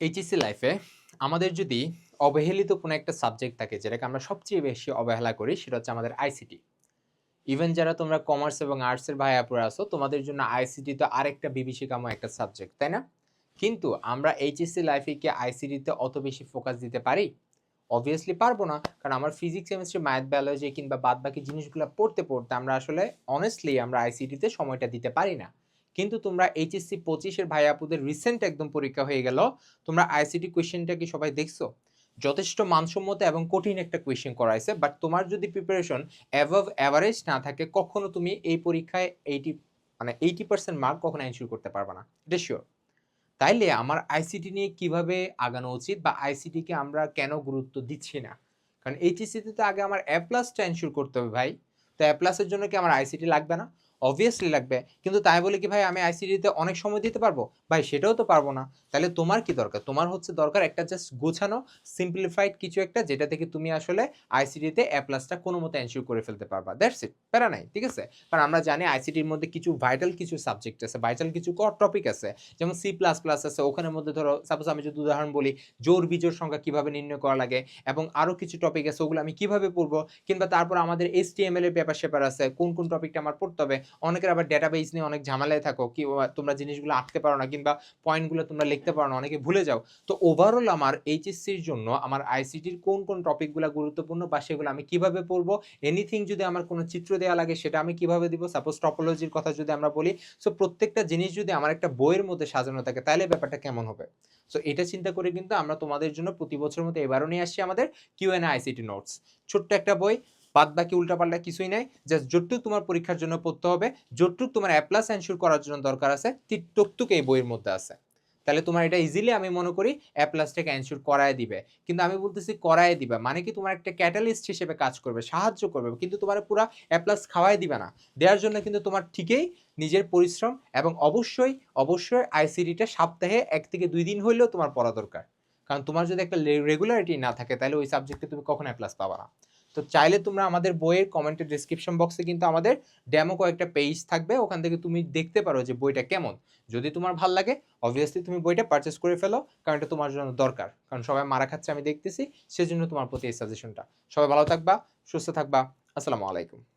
HSC লাইফে আমাদের যদি অবহেলিত কোনো একটা সাবজেক্ট থাকে, যেটাকে আমরা সবচেয়ে বেশি অবহেলা করি, সেটা হচ্ছে আমাদের আইসিটি ইভেন যারা তোমরা কমার্স এবং আর্টসের ভাই আপুরা আছো, তোমাদের জন্য আইসিটি তো আরেকটা বিভীষিকাময় একটা সাবজেক্ট তাই না? কিন্তু আমরা এইচএসসি লাইফে কি আইসিটিতে অত বেশি ফোকাস দিতে পারি? অবভিয়াসলি পারব না, কারণ আমার ফিজিক্স কেমিস্ট্রি ম্যাথ বায়োলজি কিংবা বাদ বাকি জিনিসগুলো পড়তে পড়তে আমরা আসলে অনেস্টলি আমরা আইসিটিতে সময়টা দিতে পারি না। কিন্তু তোমরা এইচএসসি পঁচিশের ভাই আপুদের রিসেন্ট একদম পরীক্ষা হয়ে গেল। তোমরা আইসিটি কোয়েশ্চেনটা কি সবাই দেখছ? যথেষ্ট মানসম্মত এবং কঠিন একটা কোয়েশ্চেন করাইছে বাট তোমার যদি প্রিপারেশন অ্যাভাব অ্যাভারেজ না থাকে, কখনো তুমি এই পরীক্ষায় এইটি মানে এইটি পার্সেন্ট মার্ক কখনো এনশিওর করতে পারবে না। এটা শিওর তাইলে আমার আইসিটি নিয়ে কীভাবে আগানো উচিত বা আইসিটিকে আমরা কেন গুরুত্ব দিচ্ছি না? কারণ এইচএসসিতে তো আগে আমার এ প্লাসটা এনশিওর করতে হবে ভাই। তো এ প্লাসের জন্য কি আমার আইসিটি লাগবে না? অবভিয়াসলি লাগবে। কিন্তু তাই বলে কি ভাই, আমি আইসিডিতে অনেক সময় দিতে পারব? ভাই, সেটাও তো পারব না। তাহলে তোমার কি দরকার? তোমার হচ্ছে দরকার একটা জাস্ট গোছানো সিম্পলিফাইড কিছু একটা, যেটা থেকে তুমি আসলে আইসিডিতে এ প্লাসটা কোনো মতো এনশিওর করে ফেলতে পারবা। দ্যাটস ইট প্যারা নাই, ঠিক আছে? কারণ আমরা জানি আইসিটির মধ্যে কিছু ভাইটাল কিছু সাবজেক্ট আছে ভাইটাল কিছু কর টপিক আছে। যেমন সি প্লাস প্লাস আছে, ওখানের মধ্যে ধরো সাপোজ আমি যদি উদাহরণ বলি, জোর বিজোর সংখ্যা কীভাবে নির্ণয় করা লাগে এবং আরও কিছু টপিক আছে, ওগুলো আমি কীভাবে পড়ব? কিংবা তারপর আমাদের এস টি এম এল এর পেপার সেপার আছে, কোন কোন টপিকটা আমার পড়তে হবে? অনেকের আবার ডেটাবেস নিয়ে অনেক ঝামেলায় থাকো, কি তোমরা জিনিসগুলো আঁকতে পারো না কিংবা পয়েন্টগুলো তোমরা লিখতে পারো না, অনেকে ভুলে যাও। তো ওভারঅল আমার এইচএসসির জন্য আমার আইসিটির কোন কোন টপিকগুলো গুরুত্বপূর্ণ বা সেগুলো আমি কীভাবে পড়ব এনিথিং যদি আমার কোনো চিত্র দেওয়া লাগে সেটা আমি কীভাবে দিব সাপোজ টপোলজির কথা যদি আমরা বলি সো প্রত্যেকটা জিনিস যদি আমার একটা বইয়ের মধ্যে সাজানো থাকে, তাহলে ব্যাপারটা কেমন হবে? সো এটা চিন্তা করে কিন্তু আমরা তোমাদের জন্য প্রতি বছর মতো এবারও নিয়ে আসছি আমাদের কিউ এন আইসিটি নোটস ছোট্ট একটা বই বাদ বাকি উল্টাপাল্টা কিছুই নাই। জাস্ট যতটুক তোমার পরীক্ষার জন্য পড়তে হবে, যতটুক তোমার অ্যাপ্লাস এনশিওর করার জন্য দরকার আছে ততটুক এই বইয়ের মধ্যে আছে। তাহলে তোমার এটা ইজিলি আমি মনে করি অ্যাপ্লাসটাকে এনশিওর করায় দিবে। কিন্তু আমি বলতেছি করায় দিবে মানে কি তোমার একটা ক্যাটালিস্ট হিসেবে কাজ করবে, সাহায্য করবে, কিন্তু তোমার পুরো অ্যাপ্লাস খাওয়াই দিবে না। দেওয়ার জন্য কিন্তু তোমার ঠিকই নিজের পরিশ্রম এবং অবশ্যই অবশ্যই আইসিডিটা সপ্তাহে এক থেকে দুই দিন হইলেও তোমার পড়া দরকার। কারণ তোমার যদি একটা রেগুলারিটি না থাকে, তাহলে ওই সাবজেক্টে তুমি কখনো অ্যাপ্লাস পাবা না। তো চাইলে তোমরা আমাদের বইয়ের কমেন্টের ডিসক্রিপশন বক্সে কিন্তু আমাদের ডেমো কয়েকটা পেজ থাকবে। ওখান থেকে তুমি দেখতে পারো যে বইটা কেমন। যদি তোমার ভালো লাগে অবভিয়াসলি তুমি বইটা পারচেস করে ফেলো, কারণ এটা তোমার জন্য দরকার। কারণ সবাই মারা খাচ্ছে, আমি দেখতেছি, সেজন্য তোমার প্রতি এই সাজেশনটা সবাই ভালো থাকবা, সুস্থ থাকবা। আসসালামু আলাইকুম।